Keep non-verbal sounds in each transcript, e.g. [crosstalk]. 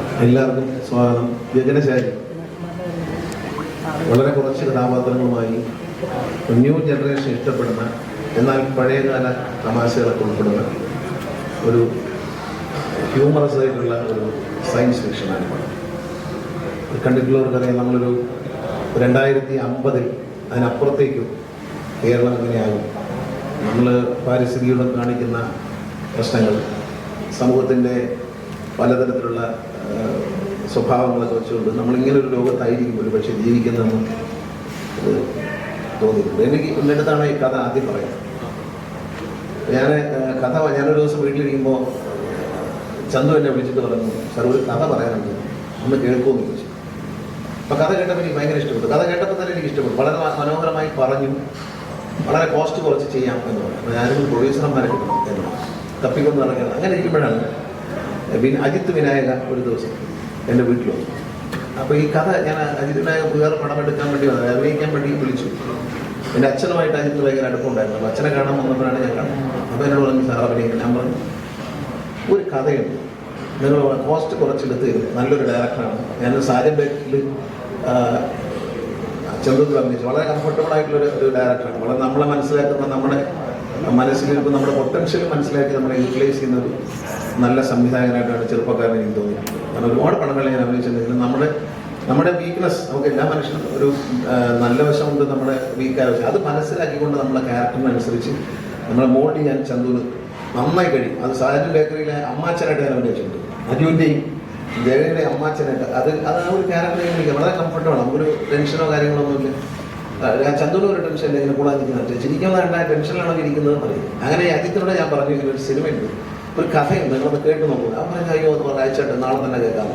എല്ലാവർക്കും സ്വാഗതം. ഗഗനശാരി വളരെ കുറച്ച് കഥാപാത്രങ്ങളുമായി ന്യൂ ജനറേഷൻ ഇഷ്ടപ്പെടുന്ന എന്നാൽ പഴയകാല തമാശകളൊക്കെ ഉൾപ്പെടുന്ന ഒരു ഹ്യൂമറസ് ആയിട്ടുള്ള ഒരു സയൻസ് ഫിക്ഷനാണ് പടം ഇത് കണ്ടിട്ടുള്ളവർക്കറിയാം നമ്മളൊരു രണ്ടായിരത്തി അമ്പതിൽ അതിനപ്പുറത്തേക്കും കേരളം എങ്ങനെയാകും? നമ്മൾ പാരിസ്ഥിതിയോട് കാണിക്കുന്ന പ്രശ്നങ്ങൾ സമൂഹത്തിന്റെ പലതരത്തിലുള്ള സ്വഭാവങ്ങളൊക്കെ വെച്ചുകൊണ്ട് നമ്മളിങ്ങനെ ഒരു ലോകത്തായിരിക്കും ഒരു പക്ഷേ ജീവിക്കുന്നതെന്ന് തോന്നിയിട്ടുണ്ട്. എനിക്ക് എന്റെ അടുത്താണ് ഈ കഥ ആദ്യം പറയുന്നത്. ഞാൻ കഥ ഞാനൊരു ദിവസം വീട്ടിലിരിക്കുമ്പോൾ ചന്തു എന്നെ വിളിച്ചിട്ട് പറഞ്ഞു സാർ ഒരു കഥ പറയാനുണ്ട്. ഒന്ന് കേൾക്കുമെന്ന് ചോദിച്ചു. അപ്പോൾ കഥ കേട്ടപ്പോൾ എനിക്ക് ഭയങ്കര ഇഷ്ടപ്പെട്ടു. കഥ കേട്ടപ്പോൾ തന്നെ എനിക്ക് ഇഷ്ടപ്പെട്ടു. വളരെ മനോഹരമായി പറഞ്ഞു. വളരെ കോസ്റ്റ് കുറച്ച് ചെയ്യാം എന്ന് പറഞ്ഞു. ഞാനൊരു പ്രൊഡ്യൂസർമാരെ കിട്ടണം എന്ന്. തപ്പിക്കൊണ്ട് നടക്കുന്നത് അങ്ങനെ ഇരിക്കുമ്പോഴാണ് അജിത്ത് വിനായക ഒരു ദിവസം എന്റെ വീട്ടിൽ വന്നു. അപ്പോൾ ഈ കഥ ഞാൻ അജിത് വിനായക വേറെ പടം എടുക്കാൻ വേണ്ടി വന്നത്. അഭിനയിക്കാൻ വേണ്ടി വിളിച്ചു. എന്റെ അച്ഛനുമായിട്ട് അജിത്ത് ഭയങ്കര അടുപ്പമുണ്ടായിരുന്നു. അച്ഛനെ കാണാൻ വന്നപ്പോഴാണ് ഞാൻ കാണുന്നത് അപ്പോൾ എന്നോട് പറഞ്ഞു സാർ അഭിനയിക്കാൻ ഞാൻ പറഞ്ഞു ഒരു കഥയുണ്ട്. നിങ്ങൾ കോസ്റ്റ് കുറച്ചെടുത്ത് നല്ലൊരു ഡയറക്ടറാണ്. ഞാൻ സാരി ബേക്കിൽ ചെറുപ്പത്തിൽ അഭിനയിച്ചു വളരെ കംഫർട്ടബിൾ ആയിട്ടുള്ള ഒരു ഡയറക്ടറാണ്. വളരെ നമ്മളെ മനസ്സിലാക്കുന്ന നമ്മുടെ മനസ്സിലിരിക്കുന്ന നമ്മുടെ പൊട്ടൻഷ്യൽ മനസ്സിലാക്കി നമ്മളെ യൂട്ടിലൈസ് ചെയ്യുന്നത് നല്ല സംവിധായകനായിട്ടാണ് ചെറുപ്പക്കാരൻ എനിക്ക് തോന്നിയത്. കാരണം ഒരുപാട് പടങ്ങൾ ഞാൻ അഭിനയിച്ചിട്ടുണ്ടെങ്കിലും നമ്മുടെ നമ്മുടെ വീക്ക്നെസ് നമുക്ക് എല്ലാ മനുഷ്യനും ഒരു നല്ല വശമുണ്ട് നമ്മുടെ വീക്കായ വശം അത് മനസ്സിലാക്കിക്കൊണ്ട് നമ്മളെ ക്യാരക്ടറിനനുസരിച്ച് നമ്മളെ മോൾഡ് ചെയ്യാൻ ചന്തുവിന് നന്നായി കഴിയും. അത് സാജൻ ബേക്കറിയിലെ അമ്മാച്ചനായിട്ട് ഞാൻ അഭിനയിച്ചിട്ടുണ്ട്. അജുവിന്റെയും ജയയുടെ അമ്മാച്ചനായിട്ട് അത് അത് ആ ഒരു ക്യാരക്ടർ എനിക്ക് വളരെ കംഫർട്ടബിൾ നമുക്കൊരു ടെൻഷനോ കാര്യങ്ങളോ ഒന്നുമില്ല. ഞാൻ ചന്തുവിന് ഒരു ടെൻഷൻ ഇല്ല ഇങ്ങനെ കൂടാതിരിക്കുന്നുണ്ട് ചിരിക്കുന്ന കണ്ട ടെൻഷനിലാണോ ഇരിക്കുന്നത് അറിയും അങ്ങനെ അജിത്തിനോട് ഞാൻ പറഞ്ഞു ഇങ്ങനെ ഒരു സിനിമയുണ്ട്. ഒരു കഥയുണ്ട്. നിങ്ങളത് കേട്ട് നോക്കുക അവൻ പറഞ്ഞു അയ്യോ അത് പറഞ്ഞു അയച്ചിട്ട് നാളെ തന്നെ കേൾക്കാം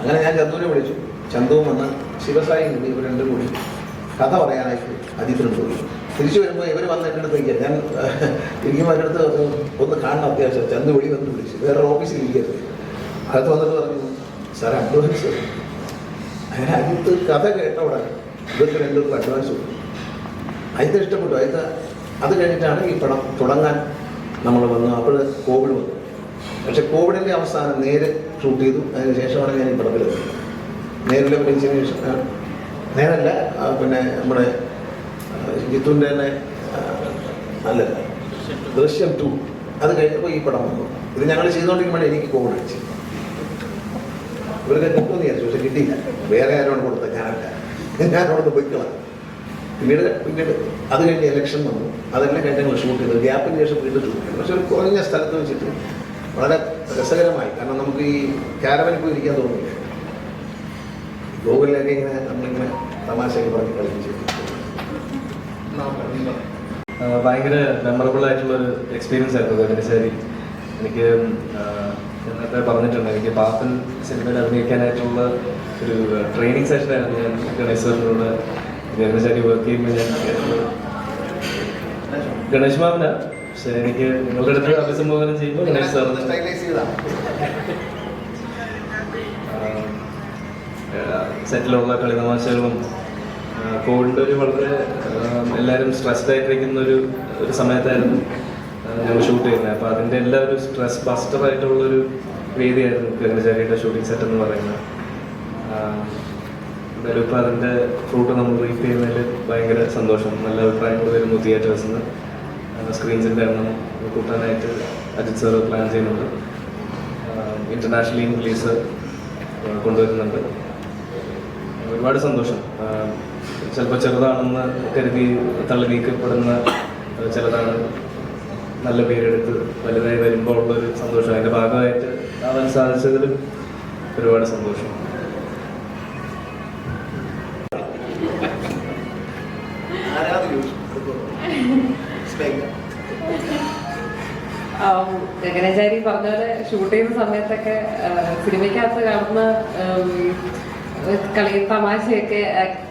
അങ്ങനെ ഞാൻ ചന്തുവിനെ വിളിച്ചു. ചന്തുവും വന്ന് ശിവസായി നിന്ന് ഇവർ രണ്ടും കൂടി. കഥ പറയാനായിട്ട് അജിത്തിനോട് പോയി തിരിച്ചു വരുമ്പോൾ ഇവർ വന്ന് എന്റെ അടുത്ത് ഇരിക്കുക. ഞാൻ [laughs] ഇരിക്കുമ്പോൾ എന്റെ അടുത്ത് ഒന്ന് കാണണം അത്യാവശ്യം. ചന്ദു വിളി വന്ന് വിളിച്ചു. വേറെ ഓഫീസിൽ ഇരിക്കരുത് അകത്ത് വന്നിട്ട് പറഞ്ഞു സാറേ അഡ്വാൻസ് അങ്ങനെ അജിത്ത് കഥ കേട്ട ഉടനെ ഇവർക്ക് രണ്ടുപേർക്കും അഡ്വാൻസ് കൊടുക്കും അജിത്ത് ഇഷ്ടപ്പെട്ടു. അതിന്റെ അത് കഴിഞ്ഞിട്ടാണ് ഈ പടം തുടങ്ങാൻ നമ്മൾ വന്നു. അപ്പോൾ കോവിഡ് വന്നു. പക്ഷെ കോവിഡിന്റെ അവസാനം നേരെ ഷൂട്ട് ചെയ്തു. അതിന് ശേഷമാണ് ഞാൻ ഈ പടത്തിൽ നേരിലെ അഭിനയിച്ചതിന് നേരല്ല. പിന്നെ നമ്മുടെ ജിത്തുവിന്റെ തന്നെ അല്ല ദൃശ്യം ടു അത് കഴിഞ്ഞപ്പോൾ ഈ പടം വന്നു. ഇത് ഞങ്ങൾ ചെയ്തുകൊണ്ടിരിക്കുമ്പോൾ എനിക്ക് കോവിഡ് അടിച്ചു ഇവർക്ക് കിട്ടുമെന്ന് വിചാരിച്ചു. പക്ഷെ കിട്ടിയില്ല. വേറെ ആരോട് കൊടുത്ത ഞാനല്ല ഞാനവിടെ പൊയ്ക്കളാം പിന്നീട് പിന്നീട് അത് കഴിഞ്ഞ് ഇലക്ഷൻ വന്നു. അതെല്ലാം കഴിഞ്ഞ് ഞങ്ങൾ ഷൂട്ട് ചെയ്തു. ഗ്യാപ്പിന് ശേഷം വീണ്ടും ചെയ്തു. പക്ഷെ ഒരു കുറഞ്ഞ സ്ഥലത്ത് വെച്ചിട്ട് വളരെ രസകരമായി. കാരണം നമുക്ക് ഈ ക്യാരവനിൽ പോയി ഇരിക്കാൻ തോന്നില്ല ഗൂഗിളിലൊക്കെ ഇങ്ങനെ നമ്മളിങ്ങനെ തമാശയൊക്കെ പറഞ്ഞ് കളിപ്പിച്ചു ഭയങ്കര മെമ്മറബിൾ ആയിട്ടുള്ള ഒരു എക്സ്പീരിയൻസ് ആയിരുന്നു ഗഗനശാരി എനിക്ക് നേരത്തെ പറഞ്ഞിട്ടുണ്ട്. എനിക്ക് പാപ്പൻ സിനിമയിൽ അഭിനയിക്കാനായിട്ടുള്ള ഒരു ട്രെയിനിങ് സെഷനായിരുന്നു ഞാൻ ഗണേശ് സാറിനോട് ഗഗനശാരി വർക്ക് ചെയ്യുമ്പോൾ ഞാൻ. ഗണേഷ് മാമന. പക്ഷെ എനിക്ക് നിങ്ങളുടെ അടുത്ത് അഭിസംബോധന ചെയ്യുമ്പോൾ ഗണേഷ് സാർ സെറ്റിലുള്ള കളിതമാശകളും കോവിഡിന്റെ ഒരു വളരെ എല്ലാവരും സ്ട്രെസ്ഡ് ആയിട്ടിരിക്കുന്ന ഒരു ഒരു സമയത്തായിരുന്നു ഞങ്ങൾ ഷൂട്ട് ചെയ്യുന്നത്. അപ്പോൾ അതിന്റെ എല്ലാ ഒരു സ്ട്രെസ് ബസ്റ്റർ ആയിട്ടുള്ളൊരു വേദിയായിരുന്നു ഗംഗചാരിയുടെ ഷൂട്ടിംഗ് സെറ്റ് എന്ന് പറയുന്നത്. എന്തായാലും ഇപ്പോൾ അതിന്റെ ഫ്രൂട്ട് നമ്മൾ റീഫ് ചെയ്യുന്നതിൽ ഭയങ്കര സന്തോഷം. നല്ല അഭിപ്രായങ്ങൾ വരുന്നു തിയേറ്റേഴ്സിൽ നിന്ന് സ്ക്രീൻസിന്റെ എണ്ണം കൂട്ടാനായിട്ട് അജിത് സാർ പ്ലാൻ ചെയ്യുന്നുണ്ട്. ഇന്റർനാഷണലി റിലീസ് കൊണ്ടുവരുന്നുണ്ട്. ഒരുപാട് സന്തോഷം. ചിലപ്പോൾ ചെറുതാണെന്ന് കരുതി തള്ളി നീക്കപ്പെടുന്ന ചിലതാണ് നല്ല പേരെടുത്ത് വലുതായി വരുമ്പോൾ ഉള്ളൊരു സന്തോഷം. അതിന്റെ ഭാഗമായിട്ട് ആവാൻ സാധിച്ചതിലും ഒരുപാട് സന്തോഷം. ഗഗനചാരി പറഞ്ഞ പോലെ ഷൂട്ട് ചെയ്യുന്ന സമയത്തൊക്കെ സിനിമയ്ക്കകത്ത് കാണുന്ന കളി തമാശയൊക്കെ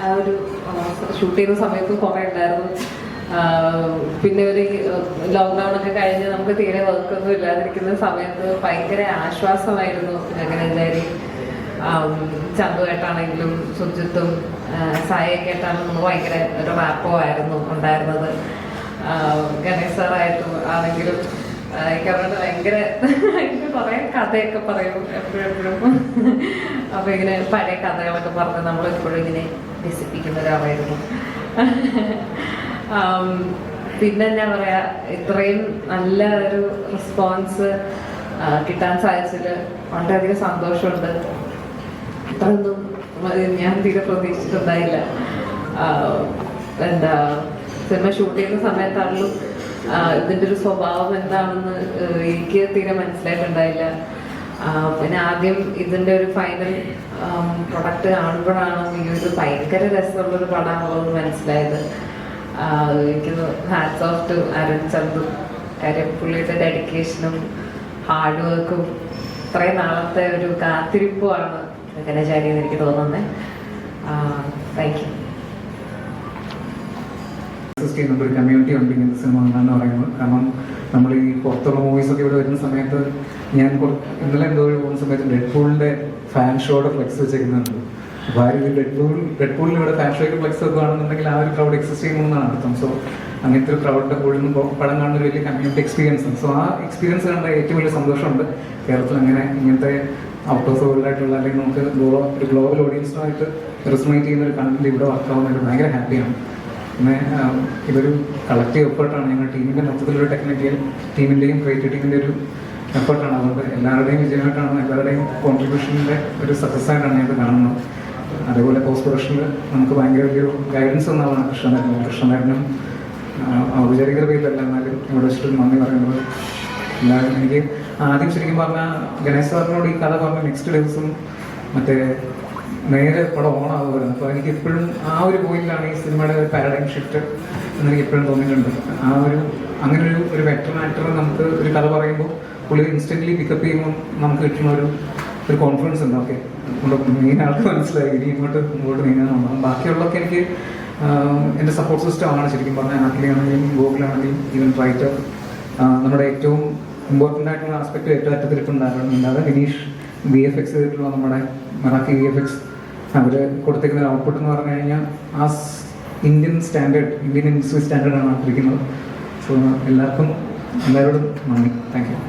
ആ- ഒരു ഷൂട്ട് ചെയ്യുന്ന സമയത്ത് കുറേ ഉണ്ടായിരുന്നു. പിന്നെ ഒരു ലോക്ക്ഡൗൺ ഒക്കെ കഴിഞ്ഞ് നമുക്ക് തീരെ വർക്കൊന്നും ഇല്ലാതിരിക്കുന്ന സമയത്ത് ഭയങ്കര ആശ്വാസമായിരുന്നു ഗഗനചാരി. ചന്തുവായിട്ടാണെങ്കിലും സുജിത്തും സായൊക്കെ ആയിട്ടാണെങ്കിലും നമ്മൾ ഭയങ്കര ഒരു റാപ്പോ ആയിരുന്നു ഉണ്ടായിരുന്നത്. ഗണേശ് സാറായിട്ടും ആണെങ്കിലും എനിക്ക് അവരോട് ഭയങ്കര കുറെ കഥയൊക്കെ പറയും എപ്പോഴെപ്പോഴും അപ്പോൾ അപ്പൊ ഇങ്ങനെ പഴയ കഥകളൊക്കെ പറഞ്ഞ് നമ്മൾ എപ്പോഴും ഇങ്ങനെ രസിപ്പിക്കുന്ന ഒരാളായിരുന്നു പിന്നെ എന്താ പറയാ ഇത്രയും നല്ല ഒരു റെസ്പോൺസ് കിട്ടാൻ സാധിച്ചതിൽ വളരെയധികം സന്തോഷമുണ്ട്. ഇത്രയൊന്നും ഞാൻ തീരെ പ്രതീക്ഷിച്ചിട്ടുണ്ടായില്ല. എന്താ സിനിമ ഷൂട്ട് ചെയ്യുന്ന സമയത്താണെങ്കിലും ഇതിന്റെ ഒരു സ്വഭാവം എന്താണെന്ന് എനിക്ക് തീരെ മനസ്സിലായിട്ടുണ്ടായില്ല. പിന്നെ ആദ്യം ഇതിന്റെ ഒരു ഫൈനൽ പ്രൊഡക്റ്റ് കാണുമ്പോഴാണ് ഈ ഒരു ഭയങ്കര രസമുള്ളൊരു പടമാണെന്ന് മനസ്സിലായത്. എനിക്ക് hats off to Arun Chandu. കാര്യം പുള്ളിയുടെ ഡെഡിക്കേഷനും ഹാർഡ് വർക്കും ഇത്രയും നാളത്തെ ഒരു കാത്തിരിപ്പുമാണ് ഗണചാരി എന്ന് എനിക്ക് തോന്നുന്നത് താങ്ക് യു എക്സിസ്റ്റ് ചെയ്യുന്നുണ്ട് ഒരു കമ്മ്യൂണിറ്റി ഉണ്ട് ഇങ്ങനത്തെ സിനിമ എന്നാണ് പറയുന്നത് കാരണം നമ്മൾ ഈ പുറത്തുള്ള മൂവീസ് ഒക്കെ ഇവിടെ വരുന്ന സമയത്ത് ഞാൻ ഇന്നലെ എന്തോ ഒരു പോകുന്ന സമയത്ത് ഡെഡ് പൂളിന്റെ ഫാൻ ഷോയുടെ ഫ്ലെക്സ് വെച്ചേക്കുന്നുണ്ട് അപ്പോൾ ആ ഒരു ഡെഡ് പൂൾ ഡെഡ് പൂളിൽ ഇവിടെ ഫാൻ ഷോയ്ക്ക് ഫ്ലെക്സ് വെക്കുകയാണെന്നുണ്ടെങ്കിൽ ആ ഒരു ക്രൗഡ് എക്സിസ്റ്റ് ചെയ്യുന്നതാണ് അർത്ഥം. സോ അങ്ങനത്തെ ഒരു ക്രൗഡിന്റെ കൂടെ നിന്ന് പടം കാണുന്ന ഒരു വലിയ കമ്മ്യൂണിറ്റി എക്സ്പീരിയൻസ് സോ ആ എക്സ്പീരിയൻസ് കണ്ട ഏറ്റവും വലിയ സന്തോഷമുണ്ട്. കേരളത്തിൽ അങ്ങനെ ഇങ്ങനത്തെ ഔട്ട് ഓഫ് വേൾഡ് ആയിട്ടുള്ള അല്ലെങ്കിൽ നമുക്ക് ഒരു ഗ്ലോബൽ ഓഡിയൻസുമായിട്ട് റെസ്മേറ്റ് ചെയ്യുന്ന ഒരു കണ്ടന്റ് ഇവിടെ വർക്ക് ആവുന്നതിൽ ഭയങ്കര ഹാപ്പിയാണ് ഇതൊരു കളക്റ്റീവ് എഫേർട്ടാണ്. ഞങ്ങൾ ടീമിന്റെ മൊത്തത്തിലൊരു ടെക്നിക്കൽ ടീമിന്റെയും ക്രിയേറ്റിവിറ്റിന്റെ ഒരു എഫേർട്ടാണ്. അതുകൊണ്ട് എല്ലാവരുടെയും വിജയമായിട്ടാണ് എല്ലാവരുടെയും കോൺട്രിബ്യൂഷന്റെ ഒരു സക്സസ് ആയിട്ടാണ് ഞങ്ങൾ കാണുന്നത്. അതേപോലെ പോസ്റ്റ് പ്രൊഡക്ഷനിൽ നമുക്ക് ഭയങ്കര വലിയൊരു ഗൈഡൻസ് ഒന്നാണ് കൃഷ്ണനായിരുന്നു. കൃഷ്ണനായിരുന്നു ഔപചാരിക പേരിലല്ല എന്നാലും ഇവിടെ വെച്ചിട്ട് നന്ദി പറയുന്നത്. എല്ലാവരും എനിക്ക് ആദ്യം ശരിക്കും പറഞ്ഞാൽ ഗണേശ് സാറിനോട് ഈ കഥ പറഞ്ഞ നെക്സ്റ്റ് ദിവസം മറ്റേ നേരെ പടം ഓണാകുമായിരുന്നു അപ്പോൾ എനിക്ക് എപ്പോഴും ആ ഒരു പോയിന്റിലാണ് ഈ സിനിമയുടെ ഒരു പാരഡൈം ഷിഫ്റ്റ് എന്ന് എനിക്ക് എപ്പോഴും തോന്നിയിട്ടുണ്ട്. ആ ഒരു അങ്ങനെ ഒരു ഒരു വെറ്റർ ആക്ടർ നമുക്ക് ഒരു കഥ പറയുമ്പോൾ പുള്ളി ഇൻസ്റ്റന്റ്ലി പിക്കപ്പ് ചെയ്യുമ്പോൾ നമുക്ക് കിട്ടുന്ന ഒരു ഒരു കോൺഫിഡൻസ് ഉണ്ട്. ഓക്കെ മെയിൻ ആൾക്ക് മനസ്സിലായി. ഇനി ഇങ്ങോട്ട് മുമ്പോട്ട് നീങ്ങാനുണ്ട് ബാക്കിയുള്ളതൊക്കെ എനിക്ക് എന്റെ സപ്പോർട്ട് സിസ്റ്റം ആണ് ശരിക്കും പറഞ്ഞാൽ ആണെങ്കിലും ഗൂഗിളാണെങ്കിലും ഈവൻ റൈറ്റർ നമ്മുടെ ഏറ്റവും ഇമ്പോർട്ടന്റ് ആയിട്ടുള്ള ആസ്പെക്ട് ഏറ്റവും അറ്റത്തിരിപ്പുണ്ടായിരുന്നു അല്ലാതെ വിനീഷ് ബി എഫ് എക്സ് ചെയ്തിട്ടുള്ള നമ്മുടെ മറാക്കി വി എഫ് എക്സ് അവർ കൊടുത്തേക്കുന്ന ഔട്ട്പുട്ട് എന്ന് പറഞ്ഞു കഴിഞ്ഞാൽ ആ ഇന്ത്യൻ സ്റ്റാൻഡേർഡ് ഇന്ത്യൻ ഇൻഡസ്ട്രി സ്റ്റാൻഡേർഡാണ് ഇരിക്കുന്നത് സോ എല്ലാവർക്കും എല്ലാവരോടും നന്ദി. Thank you